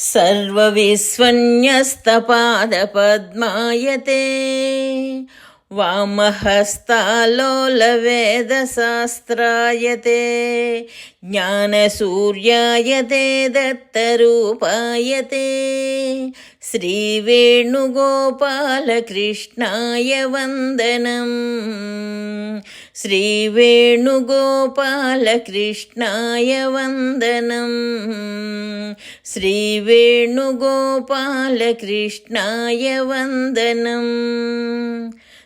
सर्वविस्वन्यस्तपादपद्मायते वामहस्तालोलवेदशास्त्रायते ज्ञानसूर्यायते दत्तरूपायते श्रीवेणुगोपालकृष्णाय वन्दनम् श्रीवेणुगोपालकृष्णाय वन्दनम् श्रीवेणुगोपालकृष्णाय वन्दनम्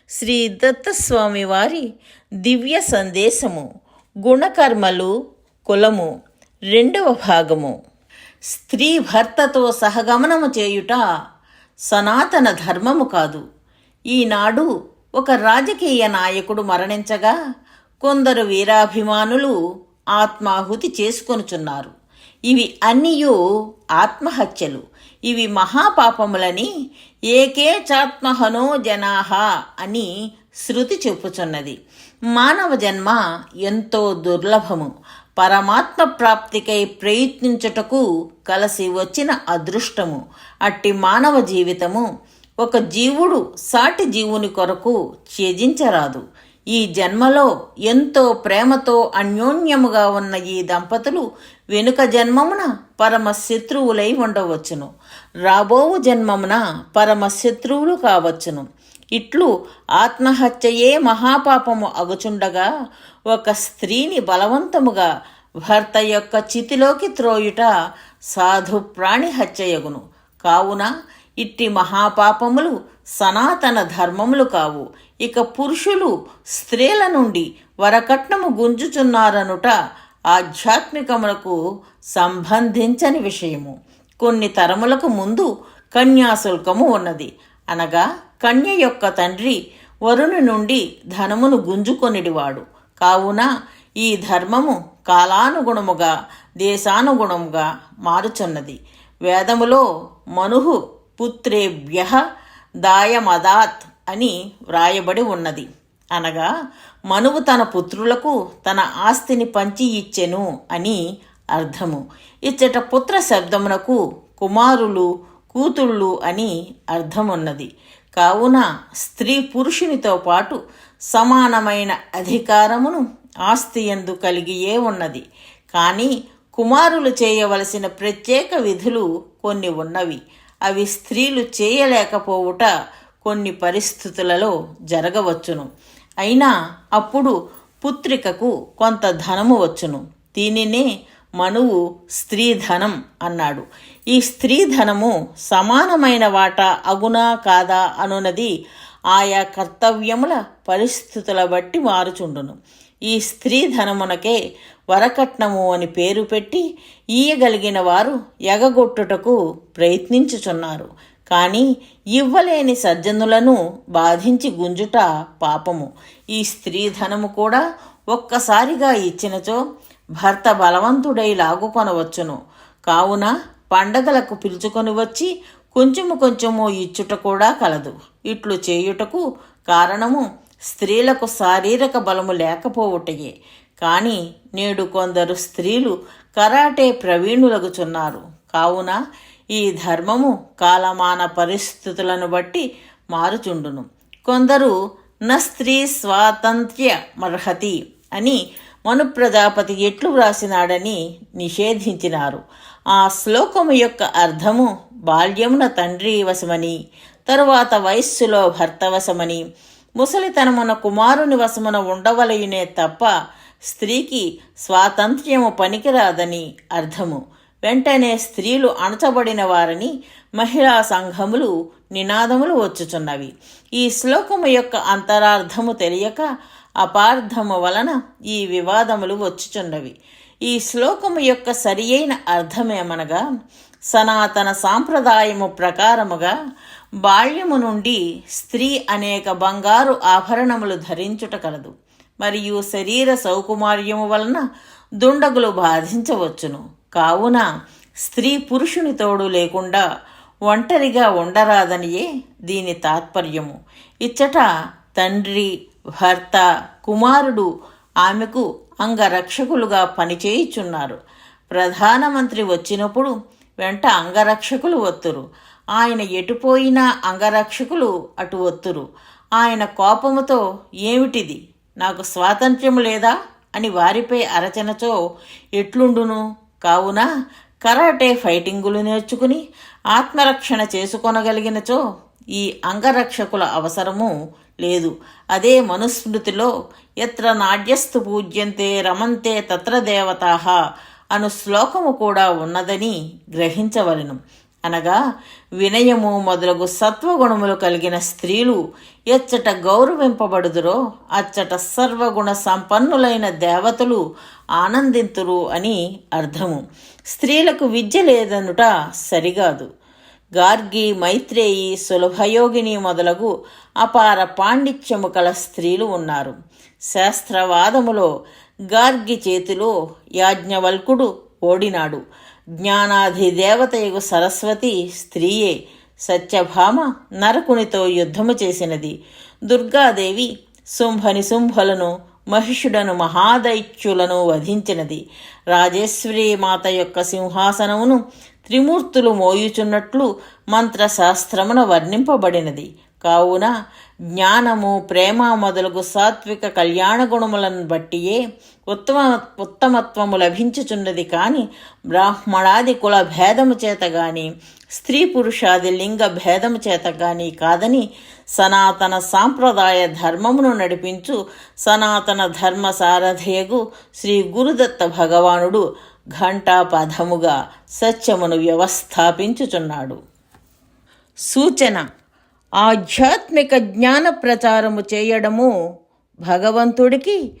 శ్రీ దత్తస్వామి వారి దివ్య సందేశము గుణకర్మలు కులము రెండవ భాగము. స్త్రీ భర్తతో సహగమనము చేయుట సనాతన ధర్మము కాదు. ఈనాడు ఒక రాజకీయ నాయకుడు మరణించగా కొందరు వీరాభిమానులు ఆత్మాహుతి చేసుకొనుచున్నారు. ఇవి అన్నియు ఆత్మహత్యలు. ఇవి మహాపాపములని ఏకేచాత్మహనో జనాహ అని శృతి చెప్పుచున్నది మానవ జన్మ ఎంతో దుర్లభము. పరమాత్మ ప్రాప్తికై ప్రయత్నించుటకు కలిసి వచ్చిన అదృష్టము. అట్టి మానవ జీవితము ఒక జీవుడు సాటి జీవుని కొరకు త్యజించరాదు. ఈ జన్మలో ఎంతో ప్రేమతో అన్యోన్యముగా ఉన్న ఈ దంపతులు వెనుక జన్మమున పరమ శత్రువులై ఉండవచ్చును. రాబోవు జన్మమున పరమ శత్రువులు కావచ్చును. ఇట్లు ఆత్మహత్యయే మహాపాపము అగుచుండగా ఒక స్త్రీని బలవంతముగా భర్త యొక్క చితిలోకి త్రోయుట సాధు ప్రాణి హత్యయగును. కావున ఇట్టి మహాపాపములు సనాతన ధర్మములు కావు. ఇక పురుషులు స్త్రీల నుండి వరకట్నము గుంజుచున్నారనుట ఆధ్యాత్మికములకు సంబంధించని విషయము. కొన్ని తరములకు ముందు కన్యాశుల్కము ఉన్నది. అనగా కన్య యొక్క తండ్రి వరుని నుండి ధనమును గుంజుకొనిడివాడు. కావున ఈ ధర్మము కాలానుగుణముగా దేశానుగుణముగా మారుచున్నది. వేదములో మనుహు పుత్రేభ్య దాయమదాత్ అని వ్రాయబడి ఉన్నది. అనగా మనువు తన పుత్రులకు తన ఆస్తిని పంచి ఇచ్చెను అని అర్థము. ఇచ్చట పుత్ర శబ్దమునకు కుమారులు కూతుళ్ళు అని అర్థమున్నది. కావున స్త్రీ పురుషునితో పాటు సమానమైన అధికారమును ఆస్తి ఎందు కలిగియే ఉన్నది. కానీ కుమారులు చేయవలసిన ప్రత్యేక విధులు కొన్ని ఉన్నవి. అవి స్త్రీలు చేయలేకపోవుట కొన్ని పరిస్థితులలో జరగవచ్చును. అయినా అప్పుడు పుత్రికకు కొంత ధనము వచ్చును. దీనినే మనువు స్త్రీధనం అన్నాడు. ఈ స్త్రీధనము సమానమైన వాటా అగునా కాదా అనున్నది ఆయా కర్తవ్యముల పరిస్థితుల బట్టి మారుచుండును. ఈ స్త్రీ ధనమునకే వరకట్నము అని పేరు పెట్టి ఈయగలిగిన వారు ఎగగొట్టుటకు ప్రయత్నించుచున్నారు. కానీ ఇవ్వలేని సజ్జనులను బాధించి గుంజుట పాపము. ఈ స్త్రీ ధనము కూడా ఒక్కసారిగా ఇచ్చినచో భర్త బలవంతుడై లాగుకొనవచ్చును. కావున పండగలకు పిలుచుకొని వచ్చి కొంచెము కొంచెము ఇచ్చుట కూడా కలదు. ఇట్లు చేయుటకు కారణము స్త్రీలకు శారీరక బలము లేకపోవుటయే. కానీ నేడు కొందరు స్త్రీలు కరాటే ప్రవీణులగుచున్నారు. కావున ఈ ధర్మము కాలమాన పరిస్థితులను బట్టి మారుచుండును. కొందరు న స్త్రీ స్వాతంత్ర్య మర్హతి అని మను ప్రజాపతి ఎట్లు వ్రాసినాడని నిషేధించినారు. ఆ శ్లోకము యొక్క అర్థము బాల్యమున తండ్రి వశమని తరువాత వయస్సులో భర్త వశమని ముసలితనమున కుమారుని వశమున ఉండవలయునే తప్ప స్త్రీకి స్వాతంత్ర్యము పనికిరాదని అర్థము. వెంటనే స్త్రీలు అణచబడిన వారని మహిళా సంఘములు నినాదములు వచ్చుచున్నవి. ఈ శ్లోకము యొక్క అంతరార్థము తెలియక అపార్థము వలన ఈ వివాదములు వచ్చుచున్నవి. ఈ శ్లోకము యొక్క సరియైన అర్థమేమనగా సనాతన సాంప్రదాయము ప్రకారముగా బాల్యము నుండి స్త్రీ అనేక బంగారు ఆభరణములు ధరించుట కలదు మరియు శరీర సౌకుమార్యము వలన దుండగులు బాధించవచ్చును. కావున స్త్రీ పురుషుని తోడు లేకుండా ఒంటరిగా ఉండరాదనియే దీని తాత్పర్యము. ఇచ్చట తండ్రి భర్త కుమారుడు ఆమెకు అంగరక్షకులుగా పనిచేయుచున్నారు. ప్రధానమంత్రి వచ్చినప్పుడు వెంట అంగరక్షకులు వత్తురు ఆయన ఎటుపోయినా అంగరక్షకులు అటు ఒత్తురు. ఆయన కోపముతో ఏమిటిది? నాకు స్వాతంత్ర్యము లేదా? అని వారిపై అరచనచో ఎట్లుండును? కావున కరాటే ఫైటింగులు నేర్చుకుని ఆత్మరక్షణ చేసుకొనగలిగినచో ఈ అంగరక్షకుల అవసరము లేదు. అదే మనుస్మృతిలో ఎత్ర నాడ్యస్తు పూజ్యంతే రమంతే తత్ర దేవతాహ అను శ్లోకము కూడా ఉన్నదని గ్రహించవలెను. అనగా వినయము మొదలగు సత్వగుణములు కలిగిన స్త్రీలు ఎచ్చట గౌరవింపబడుదురో అచ్చట సర్వగుణ సంపన్నులైన దేవతలు ఆనందింతురు అని అర్థము. స్త్రీలకు విద్య లేదనుట సరిగాదు. గార్గి మైత్రేయి సులభయోగిని మొదలగు అపార పాండిత్యము కల స్త్రీలు ఉన్నారు. శాస్త్రవాదములో గార్గి చేతిలో యాజ్ఞవల్కుడు ఓడినాడు జ్ఞానాధిదేవతయగు సరస్వతి స్త్రీయే సత్యభామ నరకునితో యుద్ధము చేసినది. దుర్గాదేవి శుంభని శుంభలను మహిషుడను మహాదైత్యులను వధించినది. రాజేశ్వరీ మాత యొక్క సింహాసనమును త్రిమూర్తులు మోయుచున్నట్లు మంత్రశాస్త్రమున వర్ణింపబడినది. కావున జ్ఞానము ప్రేమ మొదలగు సాత్విక కళ్యాణ గుణములను బట్టియే ఉత్తమ ఉత్తమత్వము లభించుచున్నది కాని బ్రాహ్మణాది కుల భేదము చేత గాని స్త్రీ పురుషాది లింగ భేదము చేత గాని కాదని సనాతన సాంప్రదాయ ధర్మమును నడిపించు సనాతన ధర్మ సారథయగు శ్రీ గురుదత్త భగవానుడు ఘంటాపథముగా సత్యమును వ్యవస్థాపించుచున్నాడు. సూచన ఆధ్యాత్మిక జ్ఞాన ప్రచారము చేయడము భగవంతుడికి